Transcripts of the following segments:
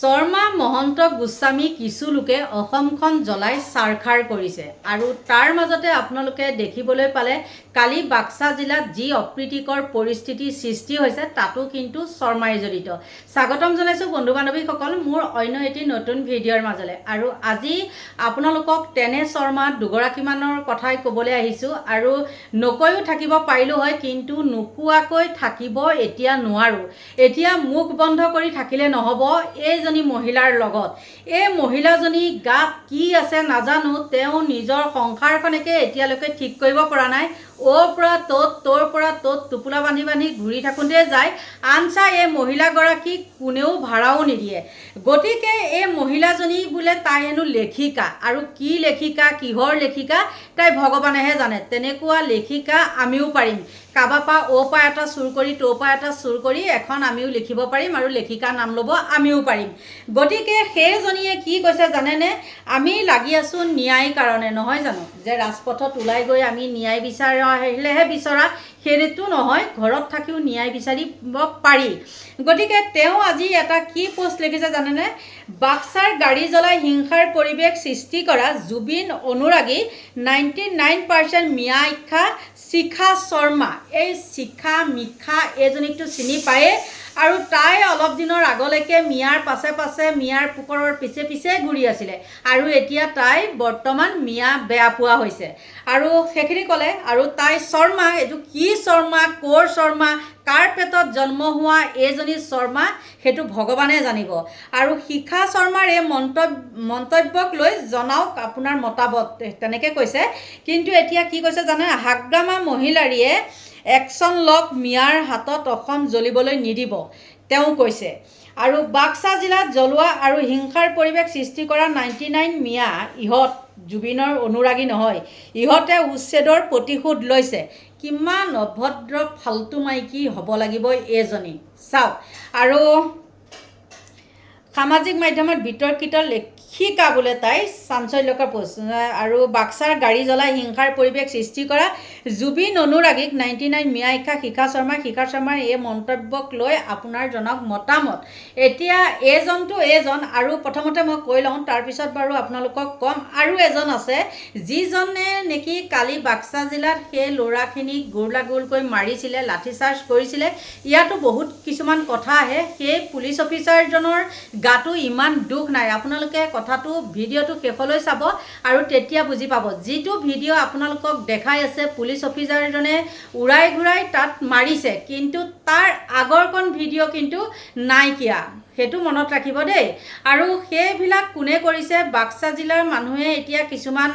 শৰ্মা মহন্ত গোস্বামী কিছু লোকে অসমখন জ্বলাই ছাৰখাৰ কৰিছে আৰু তাৰ মাজতে আপোনালোকে দেখিবলৈ পালে কালি বাক্সা জিলাত যি অপ্ৰীতিকৰ পৰিস্থিতিৰ সৃষ্টি হৈছে তাতো কিন্তু শৰ্মাই জড়িত। স্বাগতম জনাইছোঁ বন্ধু বান্ধৱীসকল মোৰ অন্য এটি নতুন ভিডিঅ'ৰ মাজলৈ। আৰু আজি আপোনালোকক তেনে শৰ্মা দুগৰাকীমানৰ কথাই ক'বলৈ আহিছোঁ আৰু নকৈও থাকিব পাৰিলোঁ হয় কিন্তু নোকোৱাকৈ থাকিব এতিয়া নোৱাৰোঁ। এতিয়া মুখ বন্ধ কৰি থাকিলে নহ'ব এইজনী মহিলাৰ লগত। এই মহিলাজনী গাত কি আছে নাজানো তেওঁ নিজৰ সংসাৰখনকে এতিয়ালৈকে ঠিক কৰিব পৰা নাই। অ'ৰ পৰা ত'ত, ত'ৰ পৰা ত'ত টোপোলা বান্ধি বান্ধি ঘূৰি থাকোঁতে যায়। আনচা এই মহিলাগৰাকীক কোনেও ভাড়াও নিদিয়ে। গতিকে এই মহিলাজনী বোলে তাই হেনো লেখিকা। আৰু কি লেখিকা, কিহৰ লেখিকা, তাই ভগৱানেহে জানে। তেনেকুৱা লেখিকা আমিও পাৰিম। কাৰোবাৰ পৰা অ'ৰ পৰা এটা চুৰ কৰি, ত'ৰ পৰা এটা চুৰ কৰি এখন আমিও লিখিব পাৰিম আৰু লেখিকাৰ নাম ল'ব আমিও পাৰিম। গতিকে সেইজনীয়ে কি কৈছে জানেনে? আমি লাগি আছোঁ ন্যায় কাৰণে, নহয় জানো? যে ৰাজপথত ওলাই গৈ আমি ন্যায় বিচাৰিলেহে বিচৰা। সেইটো নহয়, ঘৰত থাকিও ন্যায় বিচাৰিব পাৰি। গতিকে তেওঁ আজি এটা কি পোষ্ট লিখিছে জানেনে? বাক্সাৰ গাড়ী জ্বলাই হিংসাৰ পৰিৱেশ সৃষ্টি কৰা জুবিন অনুৰাগী নাইণ্টি নাইন পাৰ্চেণ্ট মিয়া ইক্ষা, শিখা শৰ্মা। এই শিখা মিখা এইজনীকতো চিনি পায়েই আৰু তাই অলপ দিনৰ আগলৈকে মিয়াৰ পাছে পাছে মিয়াৰ পোকৰৰ পিছে পিছে ঘূৰি আছিলে। আৰু এতিয়া তাই বৰ্তমান মিয়া বেয়া পোৱা হৈছে। আৰু সেইখিনি ক'লে, আৰু তাই শৰ্মা, এইটো কি শৰ্মা, ক'ৰ শৰ্মা, কাৰ পেটত জন্ম হোৱা এইজনী শৰ্মা, সেইটো ভগৱানে জানিব। আৰু শিখা শৰ্মাৰ এই মন্তব্য, মন্তব্যক লৈ জনাওক আপোনাৰ মতামত, তেনেকৈ কৈছে। কিন্তু এতিয়া কি কৈছে জানে? হাগ্ৰামা মহিলাৰীয়ে একশ্যন লক মিয়াৰ হাতত অসম জ্বলিবলৈ নিদিব তেওঁ কৈছে। আৰু বাক্সা জিলাত জ্বলোৱা আৰু হিংসাৰ পৰিৱেশ সৃষ্টি কৰা নাইণ্টি নাইন মিয়া ইহঁত জুবিনৰ অনুৰাগী নহয় ইহঁতে উচ্ছেদৰ প্ৰতিশোধ লৈছে। কিমান অভদ্ৰ ফাল্টু মাইকী হ'ব লাগিব এইজনী চাওক আৰু সামাজিক মাধ্যমত বিতৰ্কিত লেখিকা বোলে তাই চাঞ্চল্যকৰ পোষ্ট আৰু বাক্সাৰ গাড়ী জ্বলাই হিংসাৰ পৰিৱেশ সৃষ্টি কৰা জুবিন অনুৰাগীক নাইণ্টি নাইন মিয়া শিখা শৰ্মা, শিখা শৰ্মাৰ এই মন্তব্যক লৈ আপোনাৰ জনাওক মতামত। এতিয়া এইজনটো এইজন আৰু প্ৰথমতে মই কৈ লওঁ তাৰপিছত বাৰু আপোনালোকক ক'ম। আৰু এজন আছে, যিজনে নেকি কালি বাক্সা জিলাত সেই ল'ৰাখিনিক গোৰলা গোৰকৈ মাৰিছিলে লাঠিচাৰ্জ কৰিছিলে। ইয়াতো বহুত কিছুমান কথা আহে। সেই পুলিচ অফিচাৰজনৰ গাতো ইমান দুখ নাই। আপোনালোকে কথাটো, ভিডিঅ'টো শেষলৈ চাব আৰু তেতিয়া বুজি পাব। যিটো ভিডিঅ' আপোনালোকক দেখাই আছে, পুলিচ অফিচাৰজনে উৰাই ঘূৰাই তাত মাৰিছে। কিন্তু তাৰ আগৰকণ ভিডিঅ' কিন্তু নাইকিয়া। সেইটো মনত ৰাখিব দেই। আৰু সেইবিলাক কোনে কৰিছে, বাক্সা জিলাৰ মানুহে এতিয়া কিছুমান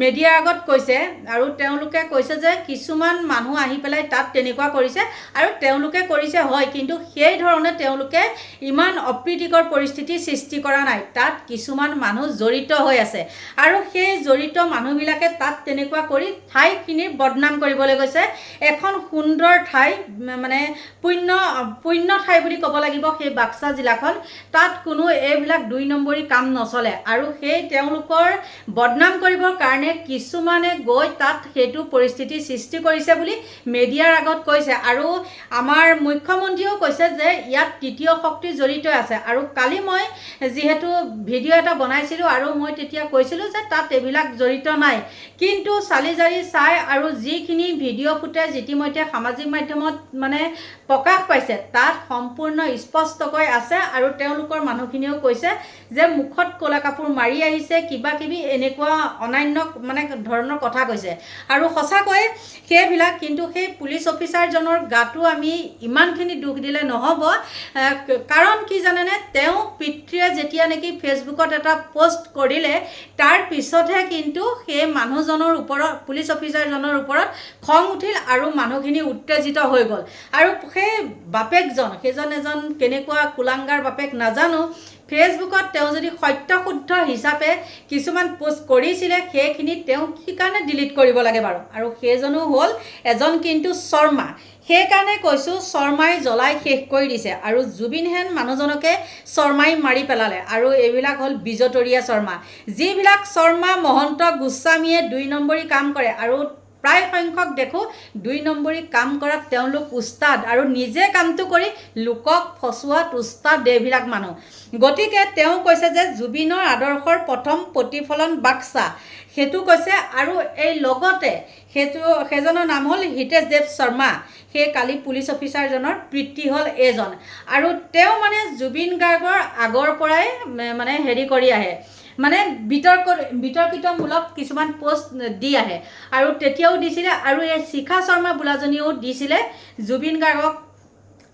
মেডিয়াৰ আগত কৈছে। আৰু তেওঁলোকে কৈছে যে কিছুমান মানুহ আহি পেলাই তাত তেনেকুৱা কৰিছে। আৰু তেওঁলোকে কৰিছে হয়। কিন্তু সেই ধৰণে তেওঁলোকে ইমান অপ্ৰীতিকৰ পৰিস্থিতি সৃষ্টি কৰা নাই। তাত কিছুমান মানুহ জড়িত হৈ আছে। আৰু সেই জড়িত মানুহবিলাকে তাত তেনেকুৱা কৰি ঠাইখিনিৰ বদনাম কৰিবলৈ গৈছে। এখন সুন্দৰ ঠাই মানে পুণ্য পুণ্য ঠাই বুলি ক'ব লাগিব সেই বাক্সা জিলাখন। তাত কোনো এইবিলাক দুই নম্বৰী কাম নচলে। আৰু সেই তেওঁলোকৰ বদনাম কৰিবৰ কাৰণে কিছুমানে গৈ তাত সেইটো পৰিস্থিতিৰ সৃষ্টি কৰিছে বুলি মেডিয়াৰ আগত কৈছে। আৰু আমাৰ মুখ্যমন্ত্ৰীয়েও কৈছে যে ইয়াত তৃতীয় শক্তি জড়িত আছে। আৰু কালি মই যিহেতু ভিডিঅ' এটা বনাইছিলোঁ আৰু মই তেতিয়া কৈছিলোঁ যে তাত এইবিলাক জড়িত নাই। কিন্তু চালি জাৰি চাই আৰু যিখিনি ভিডিঅ' ফুটেজ ইতিমধ্যে সামাজিক মাধ্যমত মানে প্ৰকাশ পাইছে তাত সম্পূৰ্ণ স্পষ্টকৈ আছে আৰু তেওঁলোকৰ মানুহখিনিয়েও কৈছে যে মুখত ক'লা কাপোৰ মাৰি আহিছে কিবা কিবি এনেকুৱা অনান্য মানে ধৰণৰ কথা কৈছে। আৰু সঁচাকৈ সেইবিলাক কিন্তু সেই পুলিচ অফিচাৰজনৰ গাতো আমি ইমানখিনি দুখ দিলে নহ'ব। কাৰণ কি জানেনে? তেওঁ পিতৃয়ে যেতিয়া নেকি ফেচবুকত এটা পষ্ট কৰিলে তাৰ পিছতহে কিন্তু সেই মানুহজনৰ ওপৰত পুলিচ অফিচাৰজনৰ ওপৰত খং উঠিল আৰু মানুহখিনি উত্তেজিত হৈ গ'ল। আৰু সেই বাপেকজন সেইজন এজন কেনেকুৱা কুলাংগাৰ বাপেক নাজানো ফেচবুকত তেওঁ যদি সত্য শুদ্ধ হিচাপে কিছুমান পোষ্ট কৰিছিলে সেইখিনি তেওঁ কি কাৰণে ডিলিট কৰিব লাগে বাৰু? আৰু সেইজনো হ'ল এজন কিন্তু শৰ্মা। সেইকাৰণে কৈছোঁ শৰ্মাই জ্বলাই শেষ কৰি দিছে। আৰু জুবিনহেন মানুহজনকে শৰ্মাই মাৰি পেলালে। আৰু এইবিলাক হ'ল বিজতৰীয়া শৰ্মা। যিবিলাক শৰ্মা মহন্ত গোস্বামীয়ে দুই নম্বৰী কাম কৰে আৰু প্ৰায় সংখ্যক দেখোঁ, দুই নম্বৰী কাম কৰাত তেওঁলোক উস্তাদ আৰু নিজে কামটো কৰি লোকক ফচুৱাত উস্তাদ এইবিলাক মানুহ গতিকে তেওঁ কৈছে যে জুবিনৰ আদৰ্শৰ প্ৰথম প্ৰতিফলন বাক্সা। সেইটো কৈছে, আৰু এই লগতে সেইটো, সেইজনৰ নাম হ'ল হিতেশ দেৱ শৰ্মা। সেই কালি পুলিচ অফিচাৰজনৰ পিতৃ হ'ল এইজন আৰু তেওঁ মানে জুবিন গাৰ্গৰ আগৰ পৰাই মানে হেৰি কৰি আহে। মানে বিতৰ্ক বিতৰ্কিতমূলক কিছুমান পোষ্ট দি আহে। আৰু তেতিয়াও দিছিলে আৰু এই শিখা শৰ্মা বোলাজনীয়েও দিছিলে জুবিন গাৰ্গক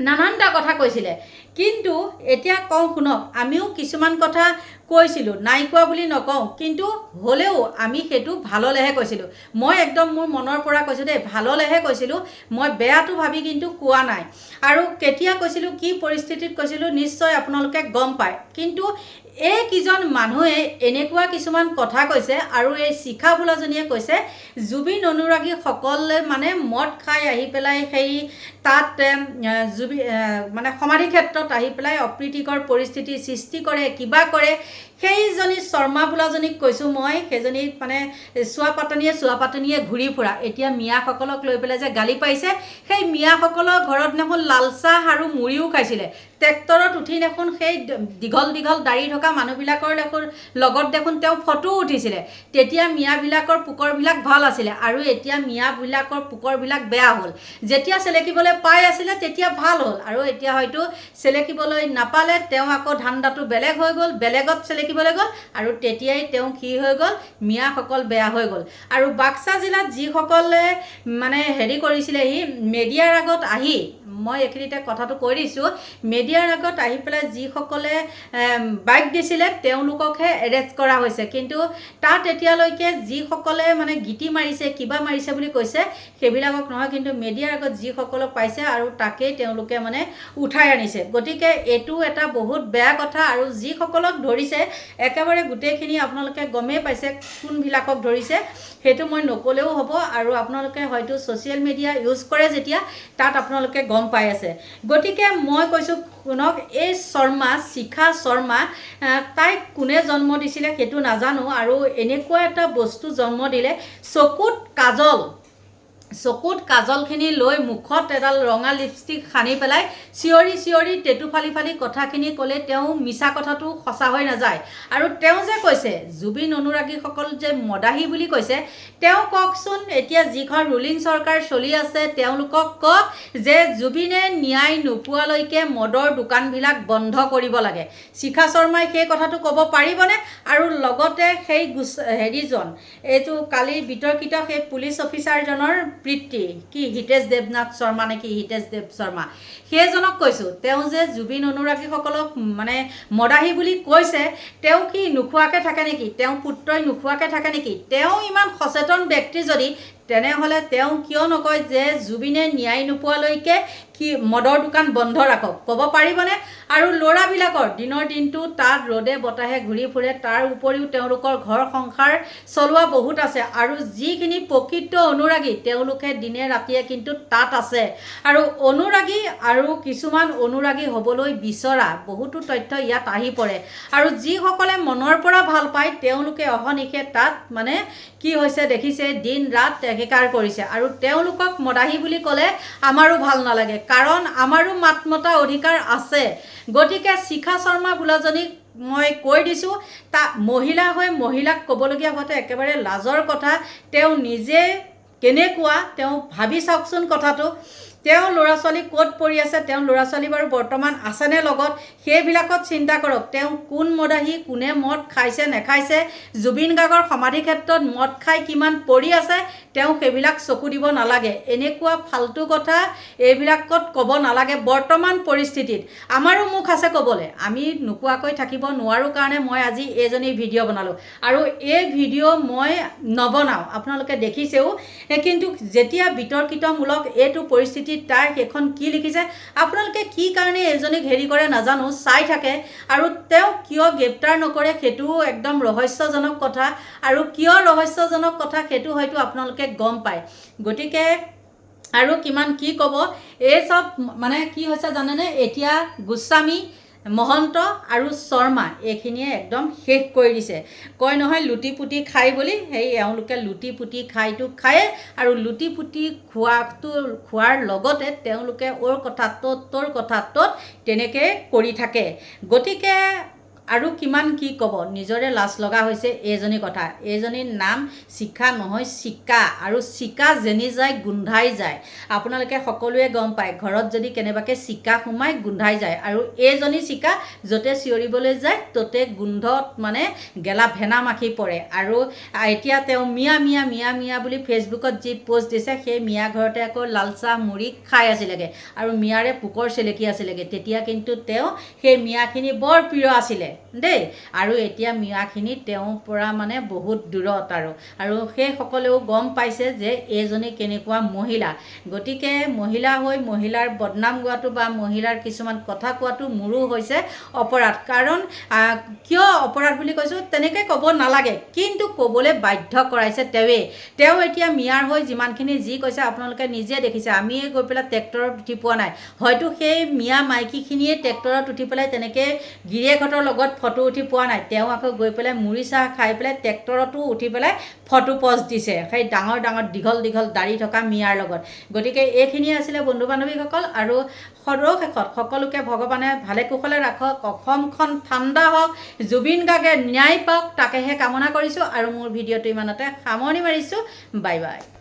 নানানটা কথা কৈছিলে। কিন্তু এতিয়া কওঁ শুনক আমিও কিছুমান কথা কৈছিলোঁ নাই কোৱা বুলি নকওঁ কিন্তু হ'লেও আমি সেইটো ভাললৈহে কৈছিলোঁ। মই একদম মোৰ মনৰ পৰা কৈছোঁ দেই ভাললৈহে কৈছিলোঁ মই বেয়াটো ভাবি কিন্তু কোৱা নাই। আৰু কেতিয়া কৈছিলোঁ কি পৰিস্থিতিত কৈছিলোঁ নিশ্চয় আপোনালোকে গম পায়। কিন্তু এই কিজন মানুহে এনেকুৱা কিছুমান কথা কৈছে আৰু এই শিখা বোলাজনীয়ে কৈছে জুবিন অনুৰাগীসকলে মানে মদ খাই আহি পেলাই সেই তাত জুবি মানে সমাধি ক্ষেত্ৰত আহি পেলাই অপ্ৰীতিকৰ পৰিস্থিতি সৃষ্টি কৰে কিবা কৰে। সেইজনী শৰ্মা বোলাজনীক কৈছোঁ মই সেইজনী মানে চোৱা পাতনিয়ে চোৱা পাতনিয়ে ঘূৰি ফুৰা। এতিয়া মিয়াসকলক লৈ পেলাই যে গালি পাৰিছে সেই মিয়াসকলৰ ঘৰত দেখোন লাল চাহ আৰু মুড়িও খাইছিলে। ট্ৰেক্টৰত উঠি দেখোন সেই দীঘল দীঘল দাড়ি থকা মানুহবিলাকৰ দেখোন লগত দেখোন তেওঁ ফটো উঠিছিলে। তেতিয়া মিয়াবিলাকৰ পোকৰবিলাক ভাল আছিলে আৰু এতিয়া মিয়াবিলাকৰ পোকৰবিলাক বেয়া হ'ল। যেতিয়া চেলেকিবলৈ পাই আছিলে তেতিয়া ভাল হ'ল আৰু এতিয়া হয়তো চেলেকিবলৈ নাপালে তেওঁ আকৌ ধান্দাটো বেলেগ হৈ গ'ল বেলেগত চেলেকিবলৈ গ'ল আৰু তেতিয়াই তেওঁ কি হৈ গ'ল মিয়াসকল বেয়া হৈ গ'ল। আৰু বাক্সা জিলাত যিসকলে মানে হেৰি কৰিছিলেহি মেডিয়াৰ আগত আহি মই এইখিনিতে কথাটো কৈ দিছোঁ। মেডিয়াৰ আগত আহি পেলাই যিসকলে বাইক দিছিলে তেওঁলোককহে এৰেষ্ট কৰা হৈছে। কিন্তু তাত এতিয়ালৈকে যিসকলে মানে গীতি মাৰিছে কিবা মাৰিছে বুলি কৈছে সেইবিলাকক নহয় কিন্তু মেডিয়াৰ আগত যিসকলক পাইছে আৰু তাকেই তেওঁলোকে মানে উঠাই আনিছে। গতিকে এইটো এটা বহুত বেয়া কথা আৰু যিসকলক ধৰিছে একেবাৰে গোটেইখিনি আপোনালোকে গমেই পাইছে কোনবিলাকক ধৰিছে সেইটো মই নক'লেও হ'ব আৰু আপোনালোকে হয়তো ছ'চিয়েল মিডিয়া ইউজ কৰে যেতিয়া তাত আপোনালোকে গম পাই আছে। গতিকে মই কৈছোঁ শুনক, এই শৰ্মা, শিখা শৰ্মা তাইক কোনে জন্ম দিছিলে সেইটো নাজানো আৰু এনেকুৱা এটা বস্তু জন্ম দিলে চকুত কাজল। চকুত কাজলখিনি লৈ মুখত এডাল ৰঙা লিপষ্টিক সানি পেলাই চিঞৰি চিঞৰি টেটু ফালি ফালি কথাখিনি ক'লে তেওঁ মিছা কথাটো সঁচা হৈ নাযায়। আৰু তেওঁ যে কৈছে জুবিন অনুৰাগীসকল যে মদাহী বুলি কৈছে তেওঁ কওকচোন এতিয়া যিখন ৰুলিং চৰকাৰ চলি আছে তেওঁলোকক কওক যে জুবিনে ন্যায় নোপোৱালৈকে মদৰ দোকানবিলাক বন্ধ কৰিব লাগে। শিখা শৰ্মাই সেই কথাটো ক'ব পাৰিবনে? আৰু লগতে সেই গুচ হেৰিজন এইটো কালি বিতৰ্কিত সেই পুলিচ অফিচাৰজনৰ পিতৃ কি হিতেশ দেৱনাথ শৰ্মা নেকি হিতেশ দেৱ শৰ্মা? সেইজনক কৈছোঁ, তেওঁ যে জুবিন অনুৰাগীসকলক মানে মদাহী বুলি কৈছে, তেওঁ কি নোখোৱাকৈ থাকে নেকি? তেওঁ পুত্ৰই নোখোৱাকৈ থাকে নেকি? তেওঁ ইমান সচেতন ব্যক্তি যদি তেনেহ'লে তেওঁ কিয় নকয় যে জুবিনে ন্যায় নোপোৱালৈকে কি মদৰ দোকান বন্ধ ৰাখক? ক'ব পাৰিবনে? আৰু ল'ৰাবিলাকৰ দিনৰ দিনটো তাত ৰ'দে বতাহে ঘূৰি ফুৰে তাৰ উপৰিও তেওঁলোকৰ ঘৰ সংসাৰ চলোৱা বহুত আছে আৰু যিখিনি প্ৰকৃত অনুৰাগী তেওঁলোকে দিনে ৰাতিয়ে কিন্তু তাত আছে। আৰু অনুৰাগী আৰু কিছুমান অনুৰাগী হ'বলৈ বিচৰা বহুতো তথ্য ইয়াত আহি পৰে। আৰু যিসকলে মনৰ পৰা ভাল পায় তেওঁলোকে অহনিশে তাত মানে কি হৈছে দেখিছে, দিন ৰাত একেকাৰ কৰিছে। আৰু তেওঁলোকক মদাহী বুলি ক'লে আমাৰো ভালো নালাগে, কাৰণ আমাৰো মাত মতা অধিকাৰ আছে। গতিকে শিখা শৰ্মা বোলাজনীক মই কৈ দিছোঁ, তা মহিলা হৈ মহিলাক ক'বলগীয়া হোৱাটো একেবাৰে লাজৰ কথা। তেওঁ নিজে কেনেকুৱা তেওঁ ভাবি চাওকচোন কথাটো। তেওঁ ল'ৰা ছোৱালী ক'ত পঢ়ি আছে তেওঁ ল'ৰা ছোৱালী বাৰু বৰ্তমান আছেনে লগত সেইবিলাকত চিন্তা কৰক। তেওঁ কোন মদাহী কোনে মদ খাইছে নেখাইছে জুবিন গাৰ্গৰ সমাধি ক্ষেত্ৰত মদ খাই কিমান পৰি আছে তেওঁ সেইবিলাক চকু দিব নালাগে। এনেকুৱা ফাল্টু কথা এইবিলাকত ক'ব নালাগে বৰ্তমান পৰিস্থিতিত। আমাৰো মুখ আছে ক'বলৈ। আমি নোকোৱাকৈ থাকিব নোৱাৰোঁ কাৰণে মই আজি এইজনী ভিডিঅ' বনালোঁ। আৰু এই ভিডিঅ' মই নবনাওঁ। আপোনালোকে দেখিছেও কিন্তু যেতিয়া বিতৰ্কিতমূলক এইটো পৰিস্থিতিত তাই সেইখন কি লিখিছে আপোনালোকে কি কাৰণে এইজনীক হেৰি কৰে নাজানো চাই থাকে। আৰু তেওঁ কিয় গ্ৰেপ্তাৰ নকৰে সেইটোও একদম ৰহস্যজনক কথা। আৰু কিয় ৰহস্যজনক কথা সেইটো হয়তো আপোনালোকে গম পায়। গতিকে আৰু কিমান কি ক'ব এই চব মানে কি হৈছে জানেনে? এতিয়া গোস্বামী মহন্ত আৰু শৰ্মা এইখিনিয়ে একদম শেষ কৰি দিছে। কয় নহয় লুটি পুটি খাই বুলি, সেই এওঁলোকে লুটি পুটি খাইটো খায়ে আৰু লুটি পুটি খোৱাটো, খোৱাৰ লগতে তেওঁলোকে অ'ৰ কথা ত'ত তোৰ কথা ত'ত তেনেকৈ কৰি থাকে। গতিকে আৰু কিমান কি ক'ব? নিজৰে লাজ লগা হৈছে এইজনী কথা। এইজনীৰ নাম শিখা নহয় চিকা আৰু চিকা যেনি যায়, গোন্ধাই যায়। আপোনালোকে সকলোৱে গম পায়, ঘৰত যদি কেনেবাকৈ চিকা সোমাই, গোন্ধাই যায়। আৰু এইজনী চিকা য'তে চিঞৰিবলৈ যায়, ত'তে গোন্ধত মানে গেলা ভেনা মাখি পৰে। আৰু এতিয়া তেওঁ মিয়া মিয়া মিয়া মিয়া বুলি ফেচবুকত যি প'ষ্ট দিছে, সেই মিয়া ঘৰতে আকৌ লাল চাহ, মুড়ি খাই আছিলেগৈ। আৰু মিয়াৰে পোকৰ চেলেকি আছিলেগৈ। তেতিয়া কিন্তু তেওঁ সেই মিয়াখিনি বৰ প্ৰিয় আছিলে। দেই। আৰু এতিয়া মিয়াখিনি তেওঁৰ পৰা মানে বহুত দূৰত আৰু। আৰু সেইসকলেও গম পাইছে যে এইজনী কেনেকুৱা মহিলা। গতিকে মহিলা হৈ মহিলাৰ বদনাম গোৱাটো বা মহিলাৰ কিছুমান কথা কোৱাটো মোৰো হৈছে অপৰাধ। কাৰণ কিয় অপৰাধ বুলি কৈছোঁ, তেনেকৈ ক'ব নালাগে। কিন্তু ক'বলৈ বাধ্য কৰাইছে তেওঁৱেই তেওঁ এতিয়া মিয়াৰ হৈ যিমানখিনি যি কৈছে আপোনালোকে নিজে দেখিছে। আমিয়ে গৈ পেলাই ট্ৰেক্টৰত উঠি পোৱা নাই। হয়তো সেই মিয়া মাইকীখিনিয়ে ট্ৰেক্টৰত উঠি পেলাই তেনেকৈ গিৰিয়েকহঁতৰ লগত ফটো উঠি পোৱা নাই। তেওঁ আকৌ গৈ পেলাই মুড়ি চাহ খাই পেলাই ট্ৰেক্টৰতো উঠি পেলাই ফটো পষ্ট দিছে। সেই ডাঙৰ ডাঙৰ দীঘল দীঘল দাড়ি থকা মিয়াৰ লগত। গতিকে এইখিনিয়ে আছিলে বন্ধু বান্ধৱীসকল আৰু সৰ্বশেষত সকলোকে ভগৱানে ভালে কুশলে ৰাখক অসমখন ঠাণ্ডা হওক জুবিন গাৰ্গে ন্যায় পাওক তাকেহে কামনা কৰিছোঁ আৰু মোৰ ভিডিঅ'টো ইমানতে সামৰণি মাৰিছোঁ। Bye bye.